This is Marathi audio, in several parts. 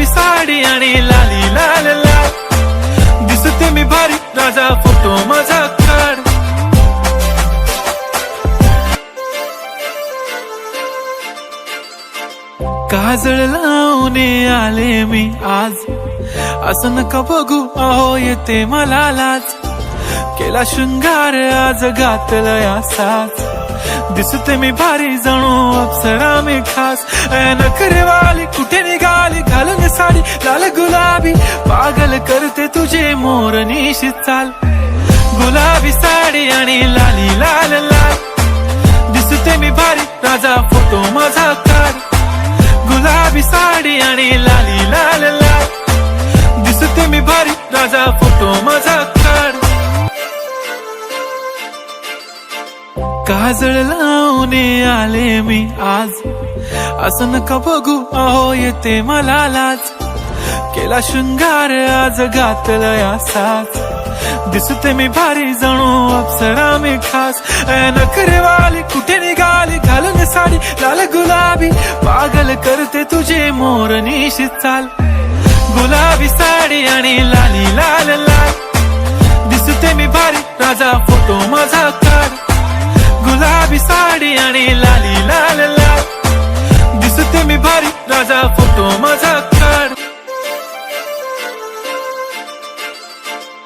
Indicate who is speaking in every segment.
Speaker 1: गुलाबी साडी आणि लाली लाल लाल. दिसते मी भारी राजा फोटो माझा काढ. काजळ लावून आले मी आज. असं नका बघू अहो येते मला लाज. केला शृंगार आज घातला असाच. दिसते मी भारी जणू अप्सरा मी खास. नखरेवाली कुठे निघाली? घालून साडी लाल गुलाबी पागल करते तुझे मोर निशी चाल. गुलाबी साडी आणि लाली लाल लाल. दिसते मी भारी राजा फोटो माझा काढ गुलाबी साडी आणि लाली लाल लाल. दिसते मी भारी राजा फोटो माझा काढ काजळ लावून आले मी आज. असं नका बघू अहो येते मला लाज. केला शृंगार आज घातला असाच दिसते मी भारी जणू अप्सरा मी खास. नखरेवाली कुठे निघाली? घालून साडी लाल गुलाबी. पागल करते तुझे मोर निशी चाल. गुलाबी साडी आणि लाली लाल लाल. दिसते मी भारी राजा फोटो माझा काढ. गुलाबी साडी आणि लाली लाल लाल. दिसते मी भारी राजा फोटो माझा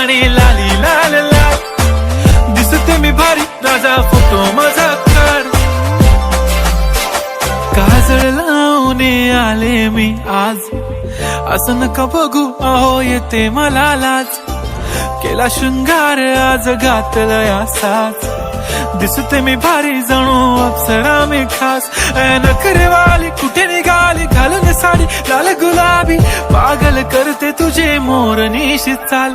Speaker 1: साडी लाली लाल लाल. दिसते मी भारी राजा फोटो माझा काढ. काजळ लावून आले मी आज. असं नका बघू अहो येते मला लाज. केला शृंगार आज घातलं असाच दिसते मी भारी जणू अप्सरा मी खास. ए नखरेवाली कुठे निघाली? घालून साडी लाल गुलाबी. पागल करते तुझे मोर निशी चाल.